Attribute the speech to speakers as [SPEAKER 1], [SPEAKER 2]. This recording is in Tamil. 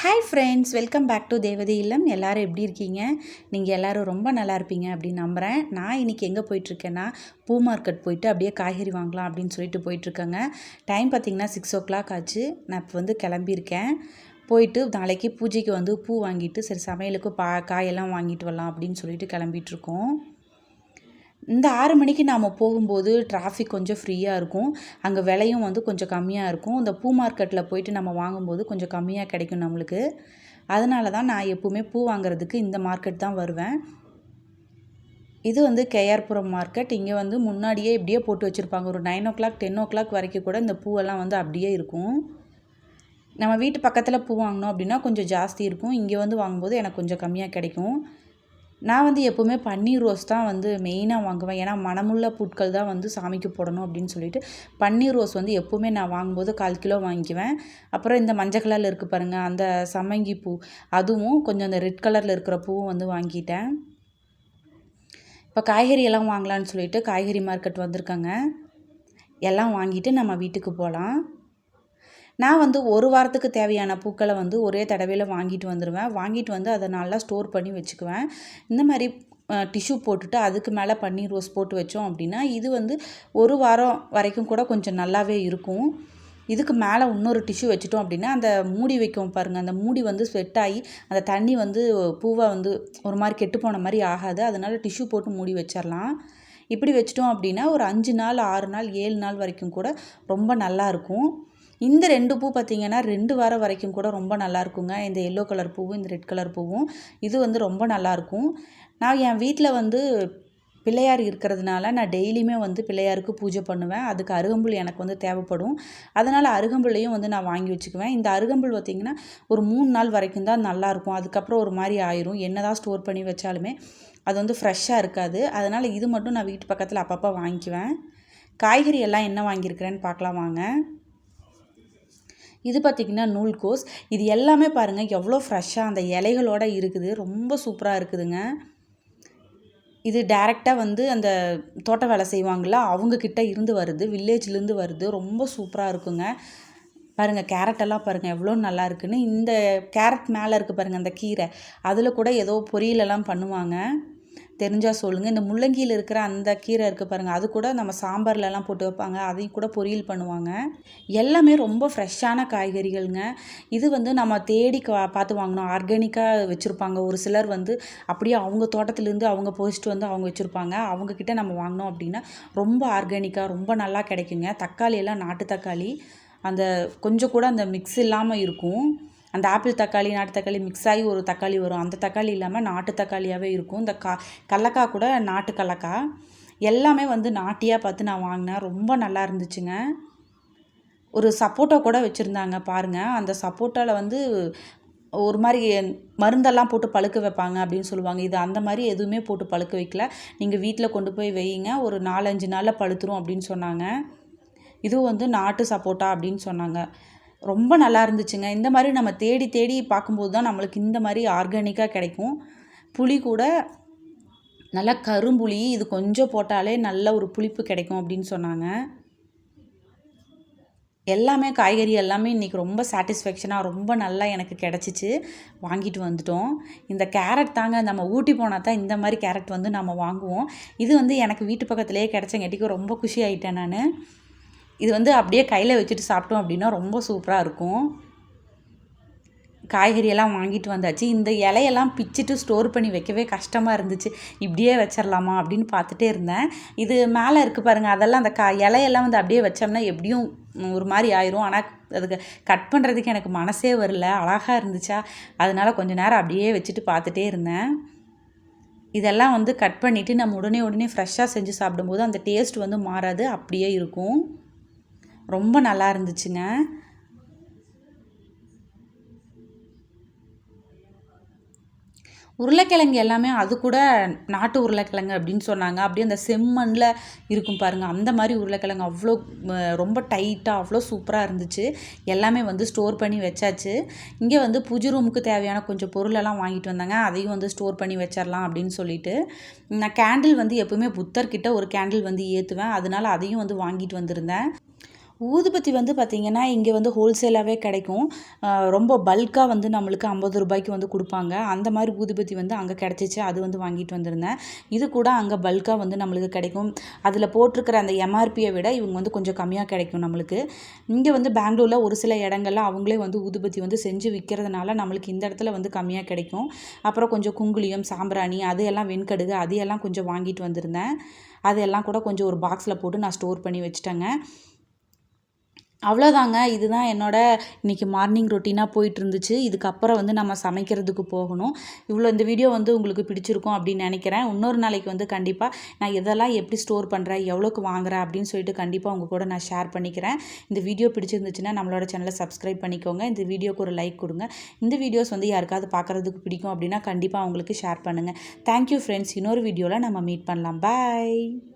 [SPEAKER 1] Hi friends welcome back to Devathi Illam எல்லோரும் எப்படி இருக்கீங்க? நீங்கள் எல்லோரும் ரொம்ப நல்லா இருப்பீங்க அப்படின்னு நம்புகிறேன் நான் இன்றைக்கி எங்கே போயிட்டுருக்கேன்னா பூ மார்க்கெட் போயிட்டு அப்படியே காய்கறி வாங்கலாம் அப்படின்னு சொல்லிட்டு போயிட்டுருக்கேங்க. டைம் பார்த்திங்கன்னா சிக்ஸ் ஓ கிளாக் ஆச்சு. நான் இப்போ வந்து கிளம்பியிருக்கேன். போயிட்டு நாளைக்கு பூஜைக்கு வந்து பூ வாங்கிட்டு சரி சமையலுக்கு பா காயெல்லாம் வாங்கிட்டு வரலாம் அப்படின்னு சொல்லிட்டு கிளம்பிட்டுருக்கோம். இந்த ஆறு மணிக்கு நாம் போகும்போது டிராஃபிக் கொஞ்சம் ஃப்ரீயாக இருக்கும். அங்கே விலையும் வந்து கொஞ்சம் கம்மியாக இருக்கும். இந்த பூ மார்க்கெட்டில் போயிட்டு நம்ம வாங்கும்போது கொஞ்சம் கம்மியாக கிடைக்கும் நம்மளுக்கு. அதனால தான் நான் எப்போவுமே பூ வாங்குறதுக்கு இந்த மார்க்கெட் தான் வருவேன். இது வந்து கேஆர்புரம் மார்க்கெட் இங்கே வந்து முன்னாடியே இப்படியே போட்டு வச்சுருப்பாங்க. ஒரு nine o'clock ten o'clock வரைக்கும் கூட இந்த பூவெல்லாம் வந்து அப்படியே இருக்கும். நம்ம வீட்டு பக்கத்தில் பூ வாங்கினோம் அப்படின்னா கொஞ்சம் ஜாஸ்தி இருக்கும். இங்கே வந்து வாங்கும்போது எனக்கு கொஞ்சம் கம்மியாக கிடைக்கும். நான் வந்து எப்போவுமே பன்னீர் ரோஸ் தான் வந்து மெயினாக வாங்குவேன். ஏன்னா மனமுள்ள பூட்கள் தான் வந்து சாமிக்கு போடணும் அப்படின்னு சொல்லிட்டு பன்னீர் ரோஸ் வந்து எப்போவுமே நான் வாங்கும்போது கால் கிலோ வாங்கிக்குவேன். அப்புறம் இந்த மஞ்சள் கலரில் இருக்குது பாருங்கள் அந்த சம்மங்கி பூ அதுவும் கொஞ்சம் அந்த ரெட் கலரில் இருக்கிற பூவும் வந்து வாங்கிட்டேன். இப்போ காய்கறி எல்லாம் வாங்கலான்னு சொல்லிட்டு காய்கறி மார்க்கெட் வந்திருக்காங்க. எல்லாம் வாங்கிட்டு நம்ம வீட்டுக்கு போகலாம் நான் வந்து ஒரு வாரத்துக்கு தேவையான பூக்களை வந்து ஒரே தடவையில் வாங்கிட்டு வந்துடுவேன் வாங்கிட்டு வந்து அதை நல்லா ஸ்டோர் பண்ணி வச்சுக்குவேன். இந்த மாதிரி டிஷ்யூ போட்டுட்டு அதுக்கு மேலே பன்னீர் ரோஸ் போட்டு வச்சோம் அப்படின்னா இது வந்து ஒரு வாரம் வரைக்கும் கூட கொஞ்சம் நல்லாவே இருக்கும். இதுக்கு மேலே இன்னொரு டிஷ்யூ வச்சுட்டோம் அப்படின்னா அந்த மூடி வைக்கும் பாருங்கள் அந்த மூடி வந்து ஸ்வெட் ஆகி அந்த தண்ணி வந்து பூவை வந்து ஒரு மாதிரி கெட்டு போன மாதிரி ஆகாது. அதனால் டிஷ்யூ போட்டு மூடி வச்சிடலாம் இப்படி வச்சிட்டோம் அப்படின்னா ஒரு அஞ்சு நாள் ஆறு நாள் ஏழு நாள் வரைக்கும் கூட ரொம்ப நல்லாயிருக்கும் இந்த ரெண்டு பூ பார்த்திங்கன்னா ரெண்டு வாரம் வரைக்கும் கூட ரொம்ப நல்லாயிருக்குங்க இந்த எல்லோ கலர் பூவும் இந்த ரெட் கலர் பூவும். இது வந்து ரொம்ப நல்லாயிருக்கும் நான் என் வீட்டில் வந்து பிள்ளையார் இருக்கிறதுனால நான் டெய்லியுமே வந்து பிள்ளையாருக்கு பூஜை பண்ணுவேன். அதுக்கு அருகம்புல் எனக்கு வந்து தேவைப்படும். அதனால் அருகம்புல்லையும் வந்து நான் வாங்கி வச்சுக்குவேன். இந்த அருகம்புல் பார்த்திங்கன்னா ஒரு மூணு நாள் வரைக்கும் தான் நல்லாயிருக்கும் அதுக்கப்புறம் ஒரு மாதிரி ஆயிரும். என்ன தான் ஸ்டோர் பண்ணி வச்சாலுமே அது வந்து ஃப்ரெஷ்ஷாக இருக்காது. அதனால் இது மட்டும் நான் வீட்டு பக்கத்தில் அப்பப்போ வாங்கிக்குவேன். காய்கறி எல்லாம் என்ன வாங்கியிருக்கிறேன்னு பார்க்கலாம் வாங்க. இது பார்த்திங்கன்னா நூல்கோஸ் இது எல்லாமே பாருங்கள் எவ்வளோ ஃப்ரெஷ்ஷாக அந்த இலைகளோடு இருக்குது. ரொம்ப சூப்பராக இருக்குதுங்க. இது டேரெக்டாக வந்து அந்த தோட்ட வேலை செய்வாங்களா அவங்கக்கிட்ட இருந்து வருது வில்லேஜ்லேருந்து வருது. ரொம்ப சூப்பராக இருக்குங்க. பாருங்கள் கேரட்டெல்லாம் பாருங்கள் எவ்வளோ நல்லா இருக்குன்னு. இந்த கேரட் மேலே இருக்குது பாருங்கள் அந்த கீரை. அதில் கூட ஏதோ பொரியலெல்லாம் பண்ணுவாங்க. தெரிஞ்சால் சொல்லுங்கள் இந்த முள்ளங்கியில் இருக்கிற அந்த கீரை இருக்குது பாருங்கள் அது கூட நம்ம சாம்பார்லலாம் போட்டு வைப்பாங்க. அதையும் கூட பொரியல் பண்ணுவாங்க. எல்லாமே ரொம்ப ஃப்ரெஷ்ஷான காய்கறிகள்ங்க. இது வந்து நம்ம தேடி பார்த்து வாங்கணும். ஆர்கானிக்காக வச்சுருப்பாங்க. ஒரு சிலர் வந்து அப்படியே அவங்க தோட்டத்துலேருந்து அவங்க போஸ்ட்டு வந்து அவங்க வச்சுருப்பாங்க. அவங்கக்கிட்ட நம்ம வாங்கினோம் அப்படின்னா ரொம்ப ஆர்கானிக்காக ரொம்ப நல்லா கிடைக்குங்க. தக்காளி எல்லாம் நாட்டு தக்காளி. அந்த கொஞ்சம் கூட அந்த மிக்ஸ் இல்லாமல் இருக்கும். அந்த ஆப்பிள் தக்காளி நாட்டு தக்காளி மிக்ஸ் ஆகி ஒரு தக்காளி வரும். அந்த தக்காளி இல்லாமல் நாட்டு தக்காளியாகவே இருக்கும். இந்த கா கடலக்காய் கூட நாட்டு கடலக்காய் எல்லாமே வந்து நாட்டியாக பார்த்து நான் வாங்கினேன். ரொம்ப நல்லா இருந்துச்சுங்க. ஒரு சப்போட்டா கூட வச்சுருந்தாங்க பாருங்கள் அந்த சப்போட்டாவில் வந்து ஒரு மாதிரி மருந்தெல்லாம் போட்டு பழுக்க வைப்பாங்க அப்படின்னு சொல்லுவாங்க. இது அந்த மாதிரி எதுவுமே போட்டு பழுக்க வைக்கல. நீங்கள் வீட்டில் கொண்டு போய் வையுங்க. ஒரு நாலஞ்சு நாளில் பழுத்துரும் அப்படின்னு சொன்னாங்க. இதுவும் வந்து நாட்டு சப்போட்டா அப்படின்னு சொன்னாங்க. ரொம்ப நல்லா இருந்துச்சுங்க. இந்த மாதிரி நம்ம தேடி தேடி பார்க்கும்போது தான் நம்மளுக்கு இந்த மாதிரி ஆர்கானிக்காக கிடைக்கும். புளி கூட நல்லா கரும்புளி இது கொஞ்சம் போட்டாலே நல்ல ஒரு புளிப்பு கிடைக்கும் அப்படின்னு சொன்னாங்க. எல்லாமே காய்கறி எல்லாமே இன்றைக்கி ரொம்ப சாட்டிஸ்ஃபேக்ஷனாக ரொம்ப நல்லா எனக்கு கிடச்சிச்சு. வாங்கிட்டு வந்துட்டோம். இந்த கேரட் தாங்க நம்ம ஊட்டி போனால் தான் இந்த மாதிரி கேரட் வந்து நம்ம வாங்குவோம். இது வந்து எனக்கு வீட்டு பக்கத்துலேயே கிடச்சங்காட்டிக்கு ரொம்ப குஷி ஆகிட்டேன் நான். இது வந்து அப்படியே கையில் வச்சுட்டு சாப்பிட்டோம் அப்படின்னா ரொம்ப சூப்பராக இருக்கும். காய்கறியெல்லாம் வாங்கிட்டு வந்தாச்சு. இந்த இலையெல்லாம் பிச்சுட்டு ஸ்டோர் பண்ணி வைக்கவே கஷ்டமாக இருந்துச்சு. இப்படியே வச்சிடலாமா அப்படின்னு பார்த்துட்டே இருந்தேன். இது மேலே இருக்குது பாருங்கள் அதெல்லாம் அந்த கா இலையெல்லாம் வந்து அப்படியே வச்சோம்னா எப்படியும் ஒரு மாதிரி ஆயிரும். ஆனால் அதுக்கு கட் பண்ணுறதுக்கு எனக்கு மனசே வரல. அழகாக இருந்துச்சா? அதனால் கொஞ்சம் நேரம் அப்படியே வச்சுட்டு பார்த்துட்டே இருந்தேன். இதெல்லாம் வந்து கட் பண்ணிவிட்டு நம்ம உடனே உடனே ஃப்ரெஷ்ஷாக செஞ்சு சாப்பிடும்போது அந்த டேஸ்ட் வந்து மாறாது. அப்படியே இருக்கும். ரொம்ப நல்லா இருந்துச்சுங்க. உருளைக்கிழங்கு எல்லாமே அது கூட நாட்டு உருளைக்கிழங்கு அப்படின்னு சொன்னாங்க. அப்படியே அந்த செம்மண்ணில் இருக்கும் பாருங்கள் அந்த மாதிரி உருளைக்கிழங்கு அவ்வளோ ரொம்ப டைட்டாக அவ்வளோ சூப்பராக இருந்துச்சு. எல்லாமே வந்து ஸ்டோர் பண்ணி வச்சாச்சு. இங்கே வந்து பூஜை ரூமுக்கு தேவையான கொஞ்சம் பொருளெல்லாம் வாங்கிட்டு வந்தாங்க. அதையும் வந்து ஸ்டோர் பண்ணி வச்சிடலாம் அப்படின்னு சொல்லிட்டு. நான் கேண்டில் வந்து எப்பவுமே புத்தர்கிட்ட ஒரு கேண்டில் வந்து ஏற்றுவேன் அதனால அதையும் வந்து வாங்கிட்டு வந்திருந்தேன். ஊதுபத்தி வந்து பார்த்திங்கன்னா இங்கே வந்து ஹோல்சேலாகவே கிடைக்கும். ரொம்ப பல்காக வந்து நம்மளுக்கு ஐம்பது ரூபாய்க்கு வந்து கொடுப்பாங்க. அந்த மாதிரி ஊதுபத்தி வந்து அங்கே கிடச்சிச்சு. அது வந்து வாங்கிட்டு வந்திருந்தேன். இது கூட அங்கே பல்காக வந்து நம்மளுக்கு கிடைக்கும். அதில் போட்டிருக்கிற அந்த எம்ஆர்பியை விட இவங்க வந்து கொஞ்சம் கம்மியாக கிடைக்கும் நம்மளுக்கு. இங்கே வந்து பெங்களூரில் ஒரு சில இடங்கள்ல அவங்களே வந்து ஊதுபத்தி வந்து செஞ்சு விற்கிறதுனால நம்மளுக்கு இந்த இடத்துல வந்து கம்மியாக கிடைக்கும். அப்புறம் கொஞ்சம் குங்குளியம் சாம்பிராணி அது எல்லாம் வெண்கடுகு அது எல்லாம் கொஞ்சம் வாங்கிட்டு வந்திருந்தேன். அது எல்லாம் கூட கொஞ்சம் ஒரு பாக்ஸில் போட்டு நான் ஸ்டோர் பண்ணி வச்சுட்டேங்க. அவ்வளோதாங்க. இதுதான் என்னோட இன்றைக்கி மார்னிங் ரொட்டீனாக போயிட்டு இருந்துச்சு இதுக்கப்புறம் வந்து நம்ம சமைக்கிறதுக்கு போகணும். இவ்வளோ இந்த வீடியோ வந்து உங்களுக்கு பிடிச்சிருக்கும் அப்படின்னு நினைக்கிறேன். இன்னொரு நாளைக்கு வந்து கண்டிப்பாக நான் இதெல்லாம் எப்படி ஸ்டோர் பண்ணுறேன் எவ்வளோக்கு வாங்குறேன் அப்படின்னு சொல்லிட்டு கண்டிப்பாக உங்கள் கூட நான் ஷேர் பண்ணிக்கிறேன். இந்த வீடியோ பிடிச்சிருந்துச்சுன்னா நம்மளோட சேனலை சப்ஸ்கிரைப் பண்ணிக்கோங்க. இந்த வீடியோக்கு ஒரு லைக் கொடுங்க. இந்த வீடியோஸ் வந்து யாருக்காவது பார்க்குறதுக்கு பிடிக்கும் அப்படின்னா கண்டிப்பாக அவங்களுக்கு ஷேர் பண்ணுங்கள் தேங்க்யூ ஃப்ரெண்ட்ஸ் இன்னொரு வீடியோவில் நம்ம மீட் பண்ணலாம். பாய்